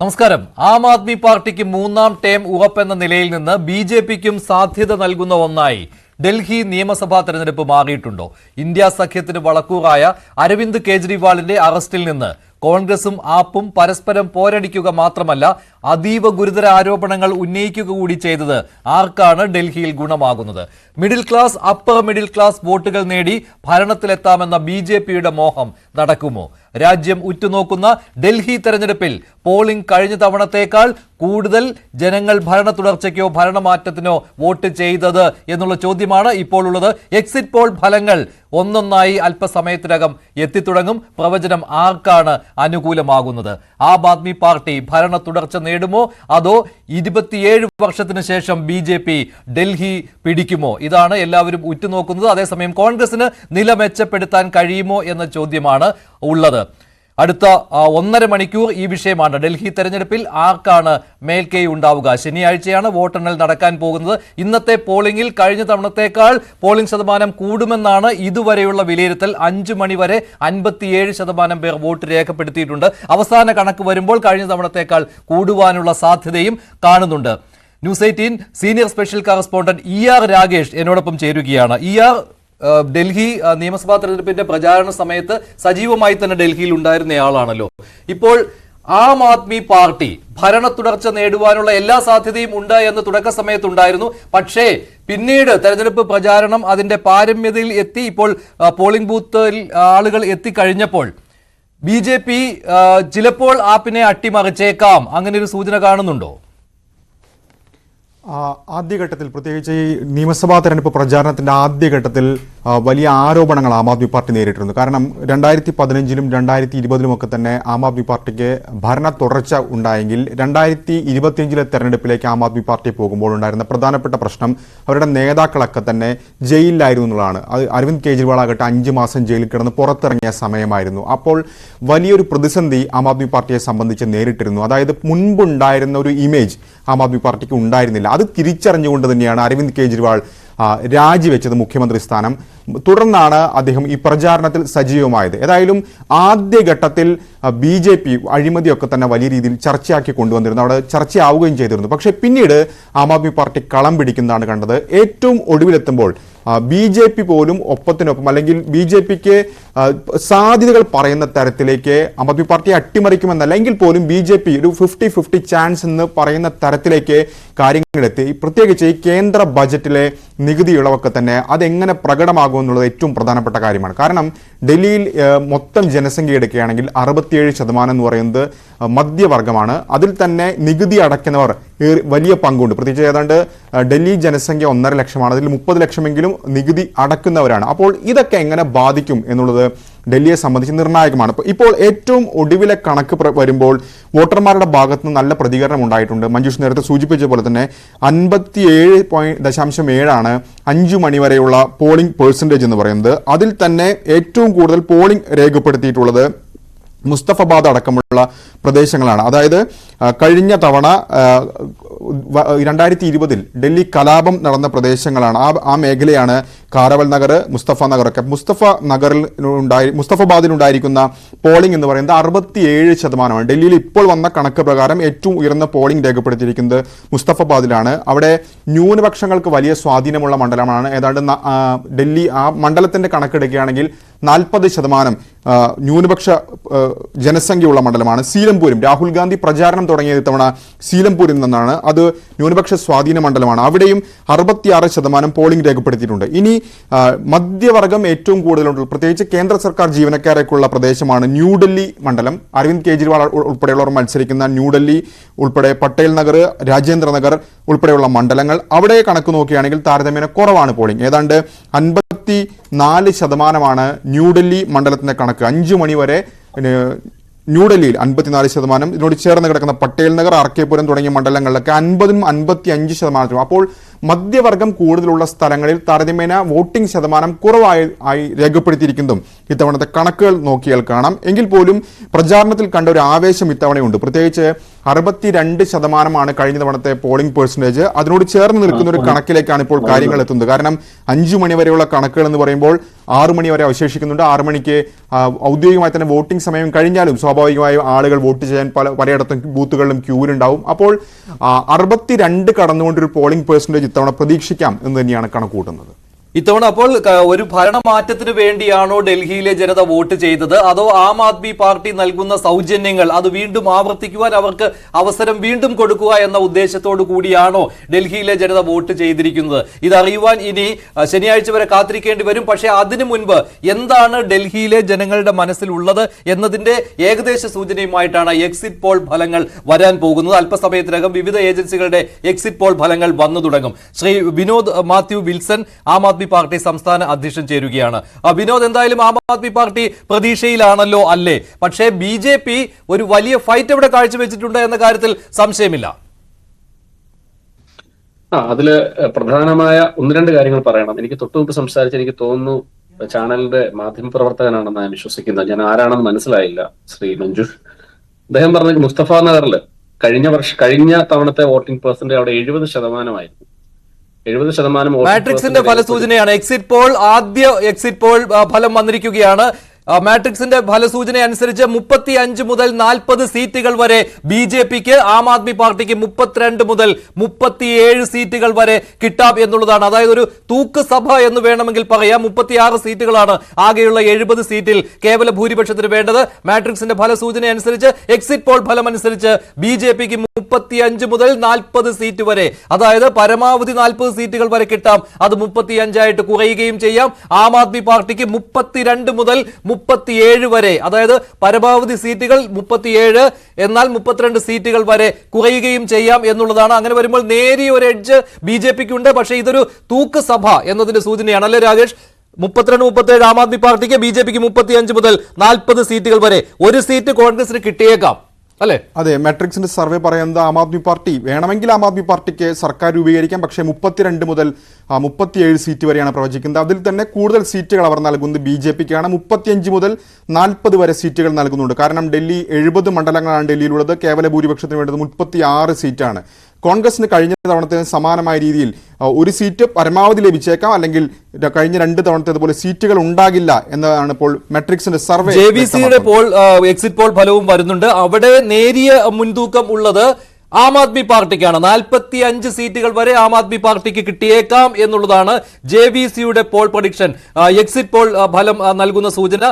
നമസ്കാരം. ആം ആദ്മി പാർട്ടിക്ക് മൂന്നാം ടേം ഉറപ്പെന്ന നിലയിൽ നിന്ന് ബി ജെ പിക്കും സാധ്യത നൽകുന്ന ഒന്നായി ഡൽഹി നിയമസഭാ തെരഞ്ഞെടുപ്പ് മാറിയിട്ടുണ്ടോ? ഇന്ത്യ സഖ്യത്തിന് വളക്കൂറായ അരവിന്ദ് കെജ്രിവാളിന്റെ അറസ്റ്റിൽ നിന്ന് കോൺഗ്രസും ആപ്പും പരസ്പരം പോരടിക്കുക മാത്രമല്ല അതീവ ഗുരുതര ആരോപണങ്ങൾ ഉന്നയിക്കുക കൂടി ചെയ്തത് ആർക്കാണ് ഡൽഹിയിൽ ഗുണമാകുന്നത്? Middle class upper middle class വോട്ടുകൾ നേടി ഭരണത്തിലെത്താമെന്ന ബി ജെ പിയുടെ മോഹം നടക്കുമോ? രാജ്യം ഉറ്റുനോക്കുന്ന ഡൽഹി തെരഞ്ഞെടുപ്പിൽ പോളിംഗ് കഴിഞ്ഞ തവണത്തേക്കാൾ കൂടുതൽ ജനങ്ങൾ ഭരണ തുടർച്ചയ്ക്കോ ഭരണമാറ്റത്തിനോ വോട്ട് ചെയ്തത് എന്നുള്ള ചോദ്യമാണ് ഇപ്പോൾ ഉള്ളത്. എക്സിറ്റ് പോൾ ഫലങ്ങൾ ഒന്നൊന്നായി അല്പസമയത്തിനകം എത്തിത്തുടങ്ങും. പ്രവചനം ആർക്കാണ് അനുകൂലമാകുന്നത്? ആം ആദ്മി പാർട്ടി ഭരണ തുടർച്ച നേടുമോ? അതോ ഇരുപത്തിയേഴ് വർഷത്തിന് ശേഷം ബി ജെ പി ഡൽഹി പിടിക്കുമോ? ഇതാണ് എല്ലാവരും ഉറ്റുനോക്കുന്നത്. അതേസമയം കോൺഗ്രസിന് നില മെച്ചപ്പെടുത്താൻ കഴിയുമോ എന്ന ചോദ്യമാണ് ഉള്ളത്. അടുത്ത ഒന്നര മണിക്കൂർ ഈ വിഷയമാണ്. ഡൽഹി തെരഞ്ഞെടുപ്പിൽ ആർക്കാണ് മേൽക്കൈ ഉണ്ടാവുക? ശനിയാഴ്ചയാണ് വോട്ടെണ്ണൽ നടക്കാൻ പോകുന്നത്. ഇന്നത്തെ പോളിംഗിൽ കഴിഞ്ഞ തവണത്തേക്കാൾ പോളിംഗ് ശതമാനം കൂടുമെന്നാണ് ഇതുവരെയുള്ള വിലയിരുത്തൽ. അഞ്ചു മണിവരെ അൻപത്തിയേഴ് ശതമാനം പേർ വോട്ട് രേഖപ്പെടുത്തിയിട്ടുണ്ട്. അവസാന കണക്ക് വരുമ്പോൾ കഴിഞ്ഞ തവണത്തേക്കാൾ കൂടുവാനുള്ള സാധ്യതയും കാണുന്നുണ്ട്. News eighteen senior special correspondent E R Ragesh എന്നോടൊപ്പം ചേരുകയാണ്. ഇ ആർ ഡൽഹി നിയമസഭാ തെരഞ്ഞെടുപ്പിന്റെ പ്രചാരണ സമയത്ത് സജീവമായി തന്നെ ഡൽഹിയിൽ ഉണ്ടായിരുന്നയാളാണല്ലോ. ഇപ്പോൾ ആം ആദ്മി പാർട്ടി ഭരണ തുടർച്ച നേടുവാനുള്ള എല്ലാ സാധ്യതയും ഉണ്ട് എന്ന് തുടക്ക സമയത്തുണ്ടായിരുന്നു പക്ഷേ പിന്നീട് തെരഞ്ഞെടുപ്പ് പ്രചാരണം അതിന്റെ പാരമ്യതയിൽ എത്തി ഇപ്പോൾ പോളിംഗ് ബൂത്തിൽ ആളുകൾ എത്തിക്കഴിഞ്ഞപ്പോൾ ബി ജെ പി ചിലപ്പോൾ ആപ്പിനെ അട്ടിമറിച്ചേക്കാം. അങ്ങനെ ഒരു സൂചന കാണുന്നുണ്ടോ? ആദ്യഘട്ടത്തിൽ പ്രത്യേകിച്ച് ഈ നിയമസഭാ തെരഞ്ഞെടുപ്പ് പ്രചാരണത്തിന്റെ ആദ്യഘട്ടത്തിൽ വലിയ ആരോപണങ്ങൾ ആം ആദ്മി പാർട്ടി നേരിട്ടിരുന്നു. കാരണം രണ്ടായിരത്തി പതിനഞ്ചിലും രണ്ടായിരത്തി ഇരുപതിലും ഒക്കെ തന്നെ ആം ആദ്മി പാർട്ടിക്ക് ഭരണ തുടർച്ച ഉണ്ടായെങ്കിൽ രണ്ടായിരത്തി ഇരുപത്തിയഞ്ചിലെ തെരഞ്ഞെടുപ്പിലേക്ക് ആം ആദ്മി പാർട്ടി പോകുമ്പോൾ ഉണ്ടായിരുന്ന പ്രധാനപ്പെട്ട പ്രശ്നം അവരുടെ നേതാക്കളൊക്കെ തന്നെ ജയിലിലായിരുന്നു എന്നുള്ളതാണ്. അത് അരവിന്ദ് കെജ്രിവാൾ ആകട്ടെ അഞ്ച് മാസം ജയിലിൽ കിടന്ന് പുറത്തിറങ്ങിയ സമയമായിരുന്നു. അപ്പോൾ വലിയൊരു പ്രതിസന്ധി ആം ആദ്മി പാർട്ടിയെ സംബന്ധിച്ച് നേരിട്ടിരുന്നു. അതായത് മുൻപുണ്ടായിരുന്ന ഒരു ഇമേജ് ആം ആദ്മി പാർട്ടിക്ക് ഉണ്ടായിരുന്നില്ല. അത് തിരിച്ചറിഞ്ഞുകൊണ്ട് തന്നെയാണ് അരവിന്ദ് കെജ്രിവാൾ രാജിവെച്ചത് മുഖ്യമന്ത്രി സ്ഥാനം. തുടർന്നാണ് അദ്ദേഹം ഈ പ്രചാരണത്തിൽ സജീവമായത്. ഏതായാലും ആദ്യഘട്ടത്തിൽ ബി ജെ പി അഴിമതിയൊക്കെ തന്നെ വലിയ രീതിയിൽ ചർച്ചയാക്കി കൊണ്ടുവന്നിരുന്നു. അവിടെ ചർച്ചയാവുകയും ചെയ്തിരുന്നു. പക്ഷേ പിന്നീട് ആം ആദ്മി പാർട്ടി കളം പിടിക്കുന്നതാണ് കണ്ടത്. ഏറ്റവും ഒടുവിലെത്തുമ്പോൾ ബി ജെ പി പോലും ഒപ്പത്തിനൊപ്പം അല്ലെങ്കിൽ ബി ജെ പിക്ക് സാധ്യതകൾ പറയുന്ന തരത്തിലേക്ക് ആം ആദ്മി പാർട്ടി അട്ടിമറിക്കുമെന്നല്ല എങ്കിൽ പോലും ബി ജെ പി ഒരു ഫിഫ്റ്റി ഫിഫ്റ്റി ചാൻസ് എന്ന് പറയുന്ന തരത്തിലേക്ക് കാര്യങ്ങളെത്തി. പ്രത്യേകിച്ച് ഈ കേന്ദ്ര ബജറ്റിലെ നികുതി ഇളവൊക്കെ തന്നെ അതെങ്ങനെ പ്രകടമാകും എന്നുള്ളത് ഏറ്റവും പ്രധാനപ്പെട്ട കാര്യമാണ്. കാരണം ഡൽഹിയിൽ മൊത്തം ജനസംഖ്യ എടുക്കുകയാണെങ്കിൽ അറുപത്തിയേഴ് ശതമാനം എന്ന് പറയുന്നത് മധ്യവർഗമാണ്. അതിൽ തന്നെ നികുതി അടയ്ക്കുന്നവർ വലിയ പങ്കുണ്ട്. പ്രത്യേകിച്ച് ഏതാണ്ട് ഡൽഹി ജനസംഖ്യ ഒന്നര ലക്ഷമാണ്. അതിൽ മുപ്പത് ലക്ഷമെങ്കിലും നികുതി അടക്കുന്നവരാണ്. അപ്പോൾ ഇതൊക്കെ എങ്ങനെ ബാധിക്കും എന്നുള്ളത് ഡൽഹിയെ സംബന്ധിച്ച് നിർണായകമാണ്. ഇപ്പോൾ- ഏറ്റവും ഒടുവിലെ കണക്ക് വരുമ്പോൾ വോട്ടർമാരുടെ ഭാഗത്ത് നിന്ന് നല്ല പ്രതികരണം ഉണ്ടായിട്ടുണ്ട്. മഞ്ജുഷ് നേരത്തെ സൂചിപ്പിച്ച പോലെ തന്നെ അൻപത്തിയേഴ് പോയിന്റ് ദശാംശം ഏഴാണ് അഞ്ചു മണിവരെയുള്ള പോളിംഗ് പേഴ്സന്റേജ് എന്ന് പറയുന്നത്. അതിൽ തന്നെ ഏറ്റവും കൂടുതൽ പോളിംഗ് രേഖപ്പെടുത്തിയിട്ടുള്ളത് മുസ്തഫബാദ് അടക്കമുള്ള പ്രദേശങ്ങളാണ്. അതായത് കഴിഞ്ഞ തവണ രണ്ടായിരത്തി ഇരുപതിൽ ഡൽഹി കലാപം നടന്ന പ്രദേശങ്ങളാണ്. ആ ആ മേഖലയാണ് കാരവൽ നഗർ മുസ്തഫ നഗറൊക്കെ മുസ്തഫ നഗറിൽ ഉണ്ടായി മുസ്തഫബാദിൽ ഉണ്ടായിരിക്കുന്ന പോളിംഗ് എന്ന് പറയുന്നത് അറുപത്തിയേഴ് ശതമാനമാണ്. ഡൽഹിയിൽ ഇപ്പോൾ വന്ന കണക്ക് പ്രകാരം ഏറ്റവും ഉയർന്ന പോളിംഗ് രേഖപ്പെടുത്തിയിരിക്കുന്നത് മുസ്തഫബാദിലാണ് അവിടെ ന്യൂനപക്ഷങ്ങൾക്ക് വലിയ സ്വാധീനമുള്ള മണ്ഡലമാണ്. ഏതാണ്ട് ഡൽഹി ആ മണ്ഡലത്തിന്റെ കണക്കെടുക്കുകയാണെങ്കിൽ നാൽപ്പത് ശതമാനം ന്യൂനപക്ഷ ജനസംഖ്യയുള്ള മണ്ഡലമാണ്. സീലംപൂരും രാഹുൽ ഗാന്ധി പ്രചാരണം തുടങ്ങിയത് ഇത്തവണ സീലംപൂരിൽ നിന്നാണ് അത് ന്യൂനപക്ഷ സ്വാധീന മണ്ഡലമാണ്. അവിടെയും അറുപത്തിയാറ് ശതമാനം പോളിംഗ് രേഖപ്പെടുത്തിയിട്ടുണ്ട്. ഇനി മധ്യവർഗം ഏറ്റവും കൂടുതലുണ്ട്. പ്രത്യേകിച്ച് കേന്ദ്ര സർക്കാർ ജീവനക്കാരൊക്കെയുള്ള പ്രദേശമാണ് ന്യൂഡൽഹി മണ്ഡലം. അരവിന്ദ് കെജ്രിവാൾ ഉൾപ്പെടെയുള്ളവർ മത്സരിക്കുന്ന ന്യൂഡൽഹി ഉൾപ്പെടെ പട്ടേൽ നഗർ രാജേന്ദ്ര നഗർ ഉൾപ്പെടെയുള്ള മണ്ഡലങ്ങൾ അവിടെ കണക്ക് നോക്കുകയാണെങ്കിൽ താരതമ്യേന കുറവാണ് പോളിംഗ്. ഏതാണ്ട് അൻപത്തി നാല് ശതമാനമാണ് ന്യൂഡൽഹി മണ്ഡലത്തിന്റെ കണക്ക്. അഞ്ചു മണി വരെ ന്യൂഡൽഹിയിൽ അൻപത്തിനാല് ശതമാനം ഇതിനോട് ചേർന്ന് കിടക്കുന്ന പട്ടേൽ നഗർ ആർ കെ പുരം തുടങ്ങിയ മണ്ഡലങ്ങളിലൊക്കെ അൻപതും അൻപത്തി അഞ്ച് ശതമാനത്തിലും. അപ്പോൾ മധ്യവർഗം കൂടുതലുള്ള സ്ഥലങ്ങളിൽ താരതമ്യേന വോട്ടിംഗ് ശതമാനം കുറവായി ആയി രേഖപ്പെടുത്തിയിരിക്കുന്നതും ഇത്തവണത്തെ കണക്കുകൾ നോക്കിയാൽ കാണാം. എങ്കിൽ പോലും പ്രചാരണത്തിൽ കണ്ട ഒരു ആവേശം ഇത്തവണയുണ്ട്. പ്രത്യേകിച്ച് അറുപത്തിരണ്ട് ശതമാനമാണ് കഴിഞ്ഞ തവണത്തെ പോളിംഗ് പെർസെന്റേജ് അതിനോട് ചേർന്ന് നിൽക്കുന്ന ഒരു കണക്കിലേക്കാണ് ഇപ്പോൾ കാര്യങ്ങൾ എത്തുന്നത്. കാരണം അഞ്ചു മണി വരെയുള്ള കണക്കുകൾ എന്ന് പറയുമ്പോൾ ആറു മണി വരെ അവശേഷിക്കുന്നുണ്ട്. ആറു മണിക്ക് ഔദ്യോഗികമായി തന്നെ വോട്ടിംഗ് സമയം കഴിഞ്ഞാലും സ്വാഭാവികമായും ആളുകൾ വോട്ട് ചെയ്യാൻ പല പലയിടത്തും ബൂത്തുകളിലും ക്യൂവിലുണ്ടാവും. അപ്പോൾ അറുപത്തിരണ്ട് കടന്നുകൊണ്ടൊരു പോളിംഗ് പെർസെന്റേജ് ഇത്തവണ പ്രതീക്ഷിക്കാം എന്ന് തന്നെയാണ് കണക്കൂട്ടുന്നത് ഇത്തവണ അപ്പോൾ ഒരു ഭരണമാറ്റത്തിന് വേണ്ടിയാണോ ഡൽഹിയിലെ ജനത വോട്ട് ചെയ്തത്? അതോ ആം ആദ്മി പാർട്ടി നൽകുന്ന സൗജന്യങ്ങൾ അത് വീണ്ടും ആവർത്തിക്കുവാൻ അവർക്ക് അവസരം വീണ്ടും കൊടുക്കുക എന്ന ഉദ്ദേശത്തോടു കൂടിയാണോ ഡൽഹിയിലെ ജനത വോട്ട് ചെയ്തിരിക്കുന്നത്? ഇതറിയുവാൻ ഇനി ശനിയാഴ്ച വരെ കാത്തിരിക്കേണ്ടി വരും. പക്ഷേ അതിനു മുൻപ് എന്താണ് ഡൽഹിയിലെ ജനങ്ങളുടെ മനസ്സിലുള്ളത് എന്നതിന്റെ ഏകദേശ സൂചനയുമായിട്ടാണ് എക്സിറ്റ് പോൾ ഫലങ്ങൾ വരാൻ പോകുന്നത്. അല്പസമയത്തിനകം വിവിധ ഏജൻസികളുടെ എക്സിറ്റ് പോൾ ഫലങ്ങൾ വന്നു തുടങ്ങും. ശ്രീ വിനോദ് മാത്യു വിൽസൺ ആം ആദ്മി പാർട്ടി സംസ്ഥാന അധ്യക്ഷൻ ചേരുകയാണ്. വിനോദ് എന്തായാലും ആം ആദ്മി പാർട്ടി പ്രതീക്ഷയിലാണല്ലോ അല്ലേ? പക്ഷേ ബി ഒരു വലിയ ഫൈറ്റ് ഇവിടെ കാഴ്ചവെച്ചിട്ടുണ്ട് എന്ന കാര്യത്തിൽ സംശയമില്ല. ആ അതിൽ പ്രധാനമായ ഒന്ന് രണ്ട് കാര്യങ്ങൾ പറയണം. എനിക്ക് തൊട്ടു മുമ്പ് സംസാരിച്ച് എനിക്ക് തോന്നുന്നു ചാനലിന്റെ മാധ്യമ പ്രവർത്തകനാണെന്ന് ഞാൻ വിശ്വസിക്കുന്നത്. ഞാൻ ആരാണെന്ന് മനസ്സിലായില്ല ശ്രീ മഞ്ജുഷ് അദ്ദേഹം പറഞ്ഞത് മുസ്തഫ നഗറിൽ കഴിഞ്ഞ വർഷം കഴിഞ്ഞ തവണത്തെ വോട്ടിംഗ് പേഴ്സന്റെ അവിടെ എഴുപത് ശതമാനമായിരുന്നു. എഴുപത് ശതമാനം മാട്രിക്സിന്റെ ഫലസൂചനയാണ്. എക്സിറ്റ് പോൾ ആദ്യ എക്സിറ്റ് പോൾ ഫലം വന്നിരിക്കുകയാണ്. മാട്രിക്സിന്റെ ഫലസൂചന അനുസരിച്ച് മുപ്പത്തി അഞ്ച് മുതൽ നാൽപ്പത് സീറ്റുകൾ വരെ ബി ജെ പിക്ക് ആം ആദ്മി പാർട്ടിക്ക് മുപ്പത്തിരണ്ട് മുതൽ മുപ്പത്തിയേഴ് സീറ്റുകൾ വരെ കിട്ടാം എന്നുള്ളതാണ്. അതായത് ഒരു തൂക്ക് സഭ എന്ന് വേണമെങ്കിൽ പറയാം. മുപ്പത്തിയാറ് സീറ്റുകളാണ് ആകെയുള്ള എഴുപത് സീറ്റിൽ കേവല ഭൂരിപക്ഷത്തിന് വേണ്ടത്. മാട്രിക്സിന്റെ ഫലസൂചന അനുസരിച്ച് എക്സിറ്റ് പോൾ ഫലം അനുസരിച്ച് ബി ജെ പിക്ക് മുപ്പത്തിയഞ്ച് മുതൽ നാൽപ്പത് സീറ്റ് വരെ. അതായത് പരമാവധി നാൽപ്പത് സീറ്റുകൾ വരെ കിട്ടാം. അത് മുപ്പത്തിയഞ്ചായിട്ട് കുറയുകയും ചെയ്യാം. ആം ആദ്മി പാർട്ടിക്ക് മുപ്പത്തിരണ്ട് മുതൽ മുപ്പത്തിയേഴ് വരെ അതായത് പരമാവധി സീറ്റുകൾ മുപ്പത്തിയേഴ് എന്നാൽ മുപ്പത്തിരണ്ട് സീറ്റുകൾ വരെ കുറയുകയും ചെയ്യാം എന്നുള്ളതാണ്. അങ്ങനെ വരുമ്പോൾ നേരിയ ഒരു എഡ്ജ് ബി ജെ പിക്ക് ഉണ്ട് പക്ഷേ ഇതൊരു തൂക്ക് സഭ എന്നതിന്റെ സൂചനയാണ്. അല്ലേ രാകേഷ് മുപ്പത്തിരണ്ട് മുപ്പത്തേഴ് ആം ആദ്മി പാർട്ടിക്ക് ബി ജെ പിക്ക് മുപ്പത്തിയഞ്ച് മുതൽ നാൽപ്പത് സീറ്റുകൾ വരെ ഒരു സീറ്റ് കോൺഗ്രസിന് കിട്ടിയേക്കാം. അല്ലേ? അതെ മെട്രിക്സിന്റെ സർവേ പറയുന്നത് ആം ആദ്മി പാർട്ടി. വേണമെങ്കിൽ ആം ആദ്മി പാർട്ടിക്ക് സർക്കാർ രൂപീകരിക്കാം പക്ഷേ മുപ്പത്തിരണ്ട് മുതൽ മുപ്പത്തിയേഴ് സീറ്റ് വരെയാണ് പ്രവചിക്കുന്നത്. അതിൽ തന്നെ കൂടുതൽ സീറ്റുകൾ അവർ നൽകുന്നത് ബി ജെ പിക്കാണ്. മുപ്പത്തിയഞ്ച് മുതൽ നാൽപ്പത് വരെ സീറ്റുകൾ നൽകുന്നുണ്ട്. കാരണം ഡൽഹി എഴുപത് മണ്ഡലങ്ങളാണ് ഡൽഹിയിലുള്ളത്. കേവല ഭൂരിപക്ഷത്തിന് വേണ്ടത് മുപ്പത്തി ആറ് സീറ്റാണ്. കോൺഗ്രസിന് കഴിഞ്ഞ തവണത്തെ സമാനമായ രീതിയിൽ ഒരു സീറ്റ് പരമാവധി ലഭിച്ചേക്കാം അല്ലെങ്കിൽ കഴിഞ്ഞ രണ്ട് തവണത്തേതുപോലെ സീറ്റുകൾ ഉണ്ടാകില്ല എന്നതാണ് ഇപ്പോൾ മെട്രിക്സിന്റെ സർവേ ജെ ബി സിയുടെ പോൾ എക്സിറ്റ് പോൾ ഫലവും വരുന്നുണ്ട്. അവിടെ നേരിയ മുൻതൂക്കം ഉള്ളത് ആം ആദ്മി പാർട്ടിക്കാണ്. നാൽപ്പത്തി അഞ്ച് സീറ്റുകൾ വരെ ആം ആദ്മി പാർട്ടിക്ക് കിട്ടിയേക്കാം എന്നുള്ളതാണ് ജെ വി സിയുടെ പോൾ പ്രഡിക്ഷൻ. എക്സിറ്റ് പോൾ ഫലം നൽകുന്ന സൂചന.